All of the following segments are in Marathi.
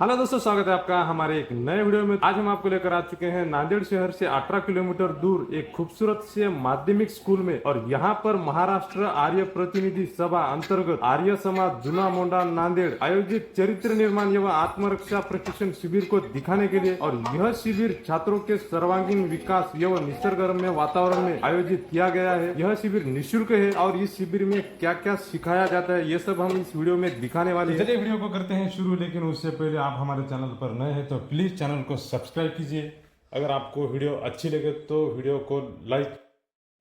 हेलो दोस्तों, स्वागत है आपका हमारे एक नए वीडियो में। आज हम आपको लेकर आ चुके हैं नांदेड़ शहर से 18 किलोमीटर दूर एक खूबसूरत से माध्यमिक स्कूल में और यहाँ पर महाराष्ट्र आर्य प्रतिनिधि सभा अंतर्गत आर्य समाज जुना मोंडा नांदेड़ आयोजित चरित्र निर्माण एवं आत्मरक्षा प्रशिक्षण शिविर को दिखाने के लिए और यह शिविर छात्रों के सर्वांगीण विकास एवं निसर्गरम्य वातावरण में आयोजित किया गया है। यह शिविर निःशुल्क है और इस शिविर में क्या क्या सिखाया जाता है, ये सब हम इस वीडियो में दिखाने वाले वीडियो को करते हैं शुरू, लेकिन उससे पहले आप हमारे चैनल पर नए हैं तो प्लीज़ चैनल को सब्सक्राइब कीजिए। अगर आपको वीडियो अच्छी लगे तो वीडियो को लाइक।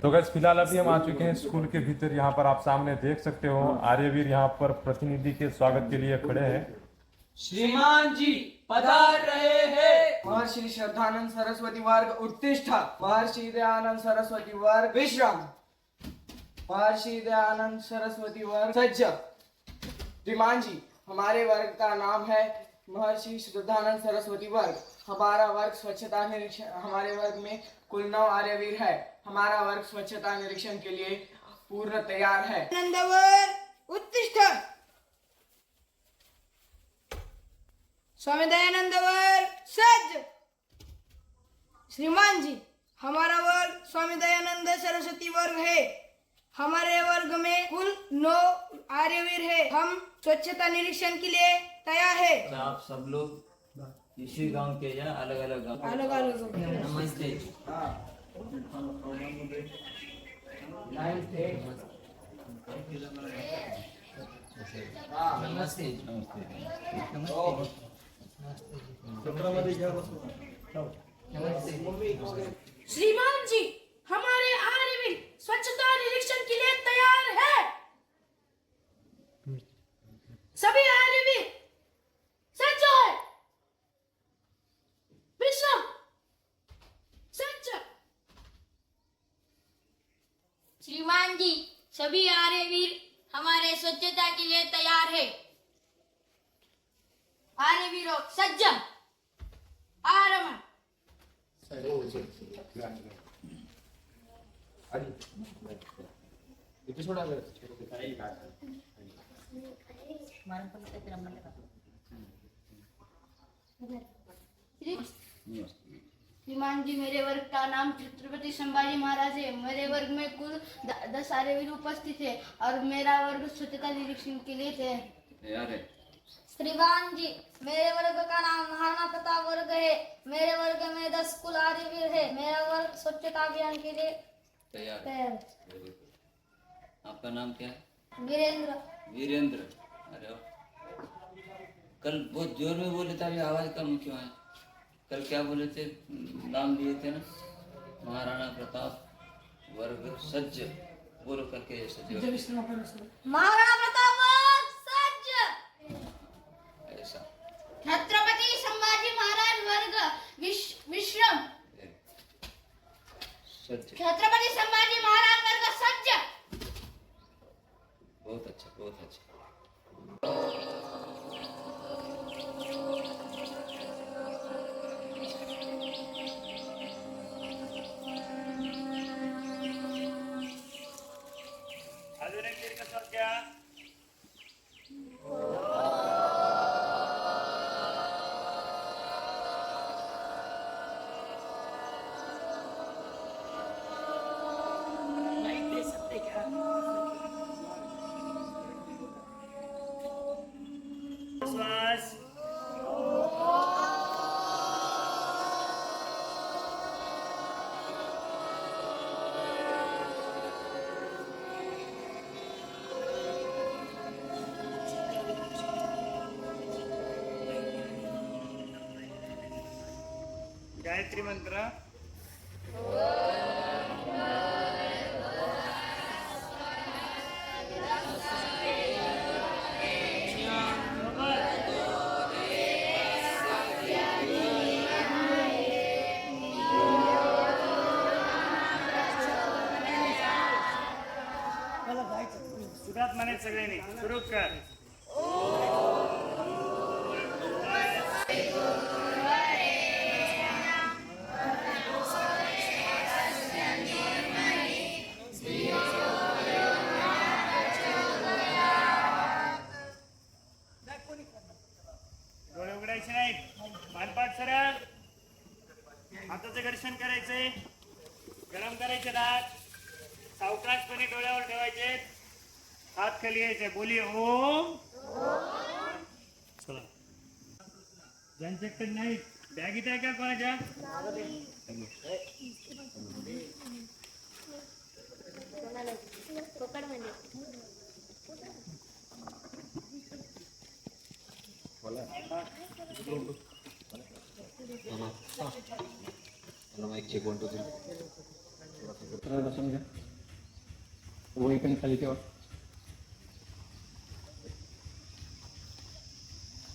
तो गैस फ़िलहाल अभी हम आ चुके हैं स्कूल के भीतर। यहाँ पर आप सामने देख सकते हो आर्यवीर यहाँ पर प्रतिनिधि के स्वागत के लिए खड़े हैं। श्रीमान जी पधार रहे हैं। महर्षि श्रद्धानंद सरस्वती वर्ग उत्तिष्ठा। महर्षि दयानंद सरस्वती वर्ग विश्राम। महर्षि दयानंद सरस्वती वर्ग सज्ज श्रीमान जी हमारे वर्ग का नाम है महर्षि श्रद्धानंद सरस्वती वर्ग। हमारा वर्ग स्वच्छता निरीक्षण हमारे वर्ग में कुल नौ आर्यवीर है। हमारा वर्ग स्वच्छता निरीक्षण के लिए पूर्ण तैयार है। उत्तिष्ठ स्वामी दयानंदवर सज्ज। श्रीमान जी, हमारा वर्ग स्वामी दयानंद सरस्वती वर्ग है। हमारे वर्ग में कुल नौ आर्यवीर है। हम स्वच्छता निरीक्षण के लिए तैयार है। तो आप सब लोग इसी गाँव के या अलग अलग गाँव अलग अलग नमस्ते नमस्ते। श्रीमान जी हमारे आर्यवीर स्वच्छता निरीक्षण के लिए हनुमान जी सभी आर्य वीर हमारे स्वच्छता के लिए तैयार है। आर्य वीरो सज्जन आरमण। మనం श्रीमान जी मेरे वर्ग का नाम छत्रपति संभाजी महाराज है। मेरे वर्ग में कुल दस आर्यवीर उपस्थित है और मेरा वर्ग स्वच्छता निरीक्षण के लिए थे है। श्रीमान जी मेरे वर्ग का नाम महाराणा प्रताप वर्ग है। मेरे वर्ग में दस कुल आर्यवीर है। मेरा वर्ग स्वच्छता अभियान के लिए तैयार तैयार है। आपका नाम क्या है? वीरेंद्र। वीरेंद्र। अरे कल बहुत ज़ोर में बोले था अभी आवाज़ कम क्यों है कल क्या बोले थे? नाम लिए थे ना? महाराणा प्रताप वर्ग सज्ज बोलो करके महाराणा प्रताप वर्ग सज्ज। ऐसा। छत्रपति संभाजी महाराज वर्ग विश- विश्रम। सज्ज। छत्रपति गायत्री मंत्र सुधात म्हणे सगळ्यांनी. सुरू कर. डोळे उघडे नाहीत. मानपाट सरळ. हाताचं घर्षण करायचंय गरम करायचे दात. सावकाशपणे डोळ्यावर ठेवायचे. हात खाली यायचे बोली ओम। चला। ज्यांच्याकडे नाही। बॅगीत आहे का कोणाच्या खाली ठेवा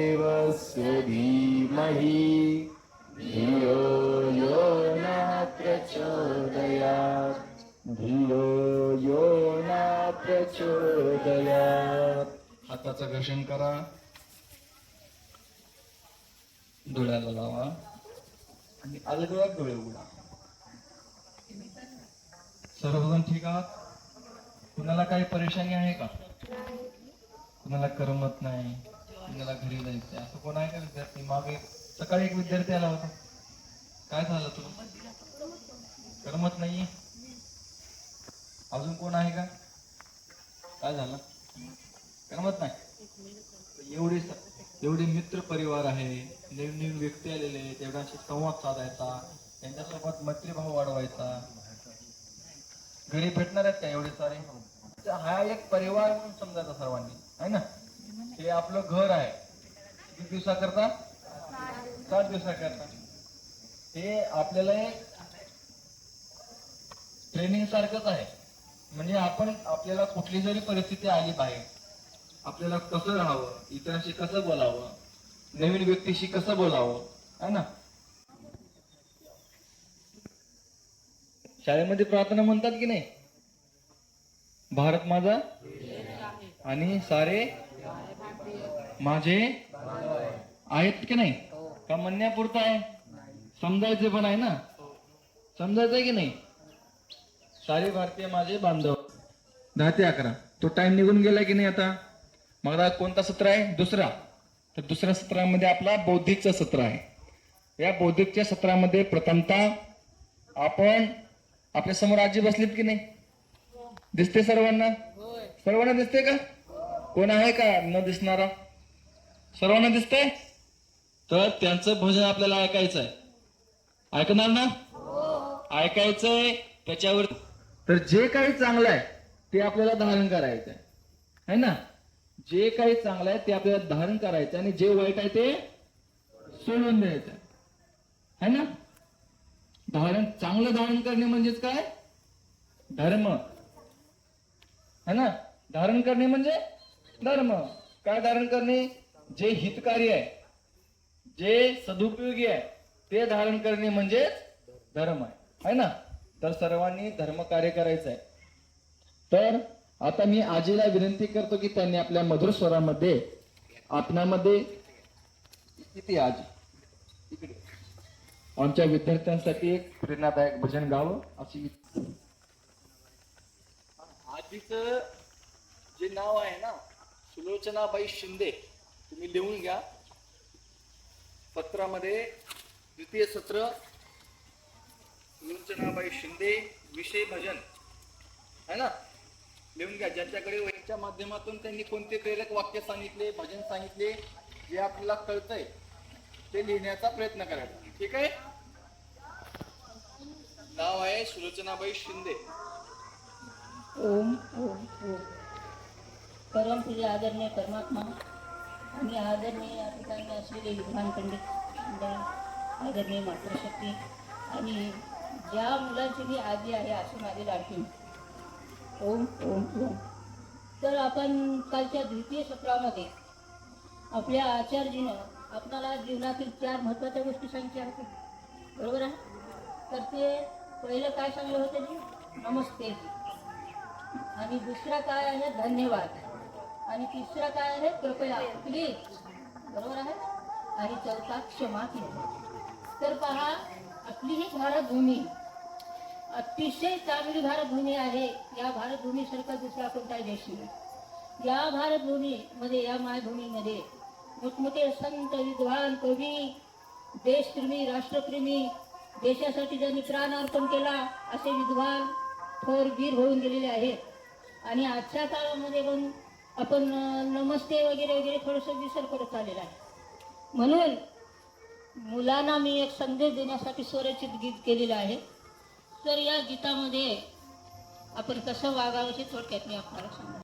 देवस्य धीमहि धियो यो न प्रचोदयात् धियो यो न प्रचोदयात् हाताचं घर्षण करा. डोळ्याला लावा. आणि अलगळ्यात डोळे उघडा. सर्वजण ठीक आहात? कुणाला काही परेशानी आहे का? कुणाला करमत नाही? कुणाला घरी जायचं असं कोण आहे का विद्यार्थी? मागे सकाळी एक विद्यार्थी आला होता. काय झालं तुला? करमत नाही अजून कोण आहे का? काय झालं? करमत नाही. एवढे एवढे मित्र परिवार आहे. नवीन नवीन व्यक्ती आलेले आहेत. तेवढ्यांशी संवाद साधायचा. त्यांच्यासोबत मैत्रीभाव वाढवायचा. घरी भेटणार आहेत का एवढे सारे? हा एक परिवार म्हणून समजायचा सर्वांनी. आहे ना? हे आपलं घर आहे. किती दिवसाकरता? सात दिवसाकरता. हे आपल्याला एक ट्रेनिंग सारखंच आहे. म्हणजे आपण आपल्याला कुठली जरी परिस्थिती आली बाहेर आपल्याला कसं राहावं इतरांशी कसं बोलावं नवीन व्यक्तीशी कसं बोलावं आहे ना? शाळेमध्ये प्रार्थना म्हणतात की नाही? भारत माझा आणि सारे माझे आहेत की नाही? का म्हणण्यापुरतं आहे? समजायचे पण आहे ना? समजायचंय की नाही? सारे भारतीय माझे बांधव. दहा ते अकरा. तो टाइम निघून गेला की नाही आता? मग आता कोणता सत्र आहे? दुसरा. तर दुसऱ्या सत्रामध्ये आपला बौद्धिकचं सत्र आहे. या बौद्धिकच्या सत्रामध्ये प्रथमतः आपण आपल्यासमोर आजी बसलीत की नाही? दिसते सर्वांना? सर्वांना दिसते का? कोण आहे का? न दिसणारा? सर्वांना दिसतंय? तर त्यांचं भजन आपल्याला ऐकायचं आहे ऐकणार ना? ऐकायचंय त्याच्यावर तर जे काही चांगलं आहे ते आपल्याला धारण करायचं आहे है ना? जे काही चांगलं आहे ते आपल्याला धारण करायचं आणि जे वाईट आहे ते सोडून द्यायचं आहे है ना? धारण चांगलं धारण करणे म्हणजेच काय? धर्म. है ना? धारण करणे म्हणजे धर्म. काय धारण करणे? जे हितकारी आहे जे सदुपयोगी आहे ते धारण करणे म्हणजेच धर्म आहे. है ना? तर सर्वांनी धर्म कार्य करायचं आहे तर आता मी आजीला विनंती करतो की त्यांनी आपल्या मधुर स्वरामध्ये आपणामध्ये किती आजी? इकडे. आमच्या विद्यार्थ्यांसाठी एक प्रेरणादायक भजन गावं अशी आजीचं जे नाव आहे ना सुलोचनाबाई शिंदे तुम्ही लिहून घ्या. पत्रामध्ये द्वितीय सत्र सुलोचनाबाई शिंदे विषय भजन है ना? लिहून घ्या. ज्यांच्याकडे वहीच्या माध्यमातून त्यांनी कोणते प्रेरक वाक्य सांगितले भजन सांगितले जे आपल्याला कळतंय ते लिहिण्याचा प्रयत्न करायचा. ठीक आहे? नाव आहे सुलोचनाबाई शिंदे. ओम ओम ओम. परम तुझे आदरणीय परमात्मा आणि आदरणीय या ठिकाणी असलेले विद्वान पंडित आदरणीय मातृशक्ती आणि ज्या मुलांची मी आजी आहे अशी माझी लाडकी ओम ओम ओम. तर आपण कालच्या द्वितीय सत्रामध्ये आपल्या आचार्यजीनं आपणाला जीवनातील चार महत्त्वाच्या गोष्टी सांगितल्या होत्या. बरोबर आहे? तर ते पहिलं काय सांगलं होतं जी? नमस्ते जी. आणि दुसरा काय आहे? धन्यवाद. आणि तिसरा काय आहे? कृपया प्लीज बरोबर आहे? आणि चौथा क्षमा केली. तर पहा आपली ही भारतभूमी अतिशय चांगली भारतभूमी आहे. या भारतभूमीसारखा दुसरा कोणताही देश नाही या भारतभूमीमध्ये म्हणजे या मायभूमीमध्ये मोठमोठे संत विद्वान कवी देशप्रेमी राष्ट्रप्रेमी देशासाठी ज्यांनी प्राण अर्पण केला असे विद्वान थोर वीर होऊन गेलेले आहेत. आणि आजच्या काळामध्ये पण आपण नमस्ते वगैरे वगैरे थोडंसं विसर करत आलेला आहे. म्हणून मुलांना मी एक संदेश देण्यासाठी स्वरचित गीत केलेलं आहे. तर या गीतामध्ये आपण कसं वागावं हे थोडक्यात मी आपल्याला सांगतो